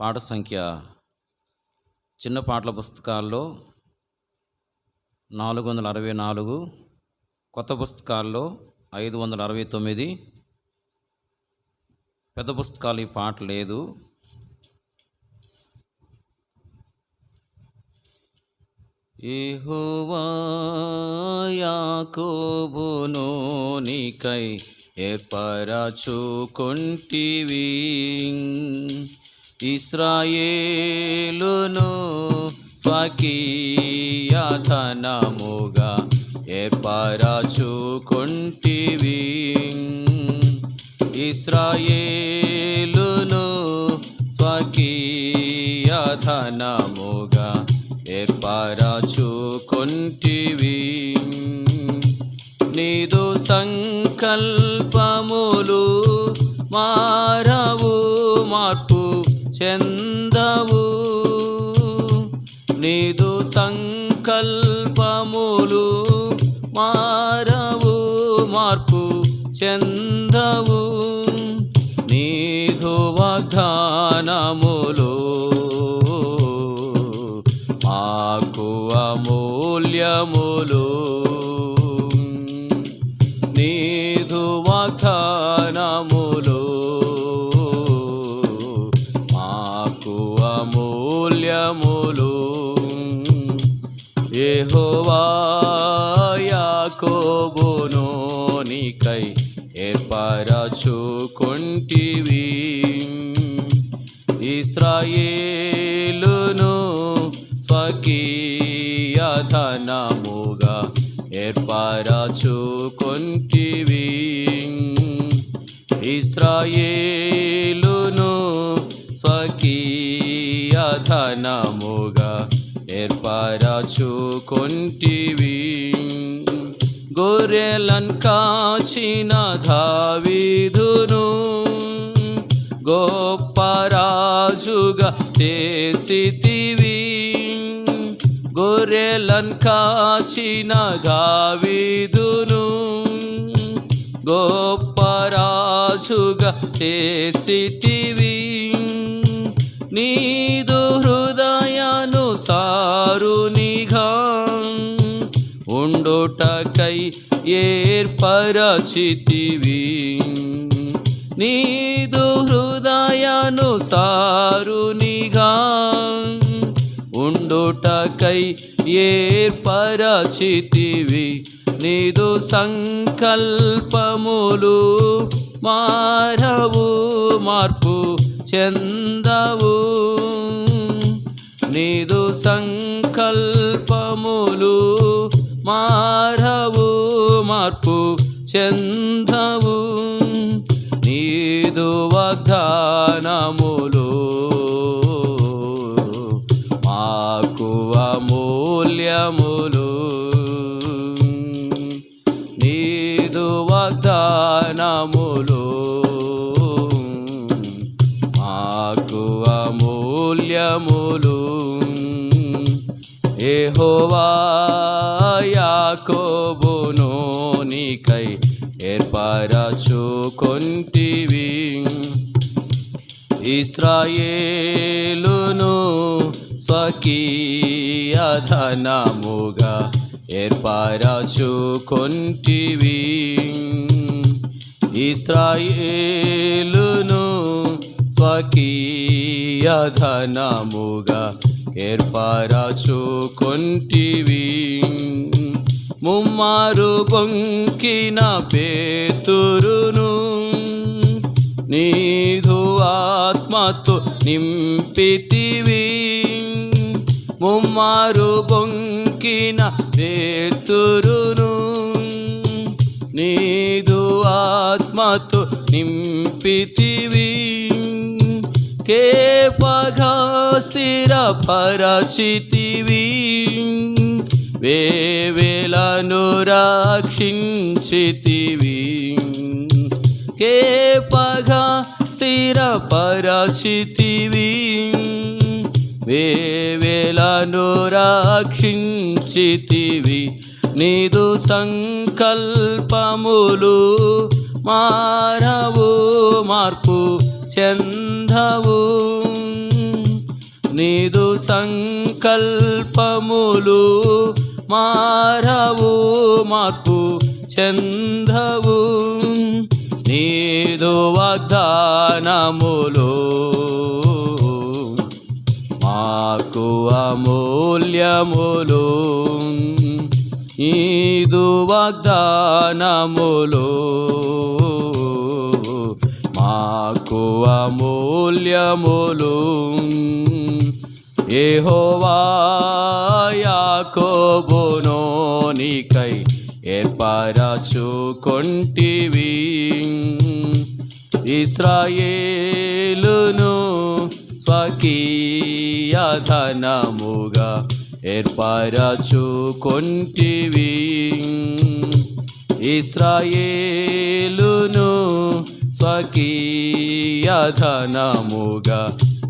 పాట సంఖ్య చిన్న పాటల పుస్తకాల్లో నాలుగు వందల అరవై నాలుగు కొత్త పుస్తకాల్లో ఐదు వందల అరవై తొమ్మిది. పెద్ద పుస్తకాలు ఈ పాట లేదు. యాకోబును నీకై ఏర్పరచుకొంటివి. ఇస్రాయేలును స్వకీయధనముగా ఏర్పరచుకొంటివి. ఇస్రాయేలును స్వకీయధనముగా ఏర్పరచుకొంటివి యెహోవా యాకోబును నీకై ఏర్పరచుకొంటివి. ఇస్రాయేలును స్వకీయధనముగా ఏర్పరచుకుంటివి. ఇస్రాయేలును స్వకీయధనముగా ఏర్పరచుకొంటివి గొర్రెలను కాచిన దావీదును గొప్ప రాజుగా చేసితివి. గొర్రెలన్ కాచిన దావీదును గొప్ప రాజుగా చేసితివి. నీదు ఏర్పరచితివి నీదు హృదయానుసారునిగా ఉండుటకై ఏర్పరచితివి. నీదు సంకల్పములు మారవు మార్పు చెందవు. నీదు సంకల్పములు మారవు మార్పు చెందవు నీదు వాగ్దానములు ఇస్రాయేలును స్వకీయ ధనముగా ఏర్పరచుకొంటివి. ఇస్రాయేలును స్వకీయ ధనముగా ఏర్పరచుకొంటివి. ముమ్మారు బొంకిన పేతురును ఆత్మతో నింపితివి. ముమ్మారు బొంకిన పేతురును నీదు ఆత్మతో నింపితివి. కేపగా స్థిరపరచితివి. వేవేలను రక్షించితివి. కేపగా స్థిరపరచితివి వేవేలను రక్షించితివి. నీదు సంకల్పములు మారవు మార్పు చెందవు. నీదు సంకల్పములు మారవు మార్పు చెందవు. ఐదు వాగ్దానములు. మాకు అమూల్యములు. ఈదు వాగ్దానములు. మాకు అమూల్యములు. ఏహోవాయాకోబునో నీకై ఏర్పరచుకొంటివి. ఇస్రాయేలును స్వకీయ ధనముగా ఏర్పరచుకొంటివి. ఇస్రాయేలును స్వకీయ ధనముగా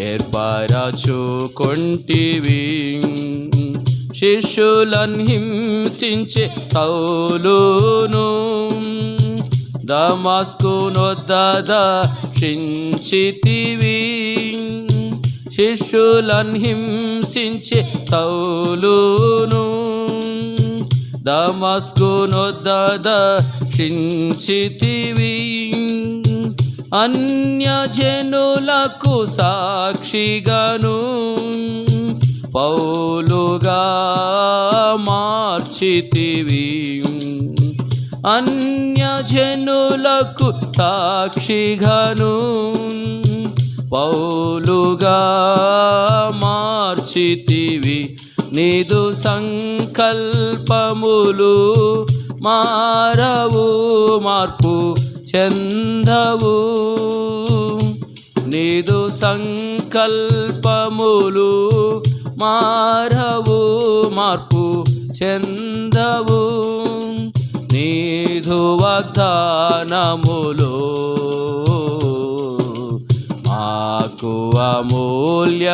ఏర్పరచుకొంటివి. శిష్యులను హింసించే సౌలును దమస్కు నొద్దద క్షించితివి. శిష్యులను హింసించే సౌలును. దమస్కు క్షించితివి. అన్యజనులకు సాక్షిగాను. పౌలుగా మార్చితివి. అన్యజనులకు సాక్షిఘను పౌలుగా మార్చితివి నీదు సంకల్పములు మారవు మార్పు చందవు. నీదు సంకల్పములు మారవు మార్పు చందవు. వాగ్దానములు. మాకు అమూల్యములు.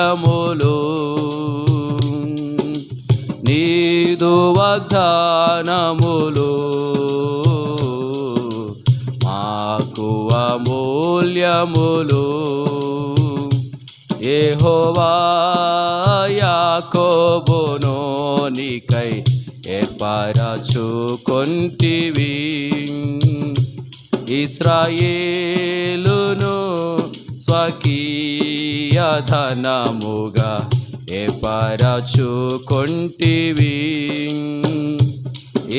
నీదు వాగ్దానములు. మాకు అమూల్యములు. ఏహోవాయాకోబునో నీకై ఏర్పరచుకొంటివి ఇస్రాయేలును స్వకీయ ధనముగా ఏర్పరచుకొంటివి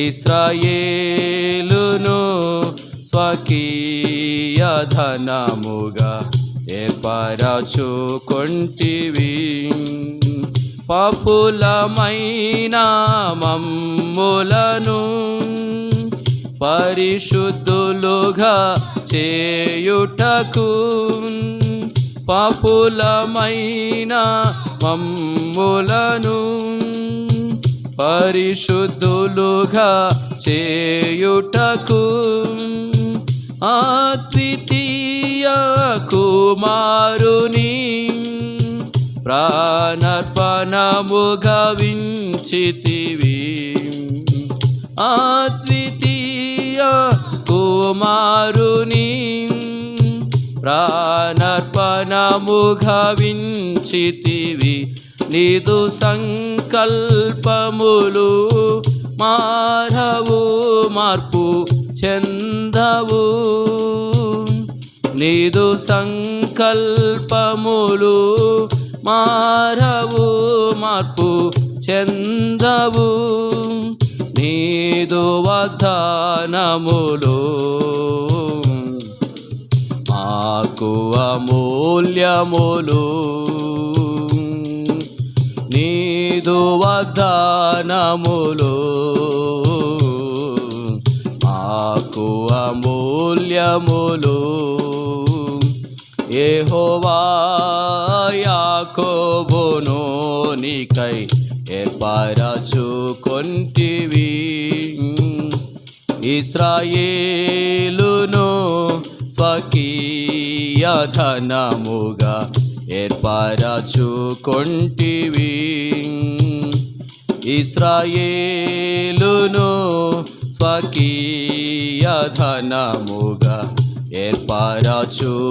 ఇస్రాయేలును స్వకీయ ధనముగా ఏర్పరచుకొంటివి పపులమైన మమ్ములను పరిశుద్ధులుగా చేయుటకు పాపులమైన మమ్ములను పరిశుద్ధులుగా చేయుటకు అద్వితీయ కుమారుని ప్రాణర్పణముగా వించితివి అద్వితీయ కుమారుని ప్రాణర్పణముగా వించితివి నీదు సంకల్పములు మారవు మార్పు చెందవు. నీదు సంకల్పములు మారవు మార్పు చెందవు. నీదు వాగ్దానములు మాకు అమూల్యములు. నీదు వాగ్దానములు మాకు అమూల్యములు. ఏ హోవా ఏహోవాయాకోబును నీకై ఏర్పరచుకొంటివి. ఇస్రాయేలును స్వకీయ ధనముగా ఏర్పరచుకొంటివి. ఇస్రాయేలును స్వకీయ ధనముగా ఏర్పరచుకొంటివి.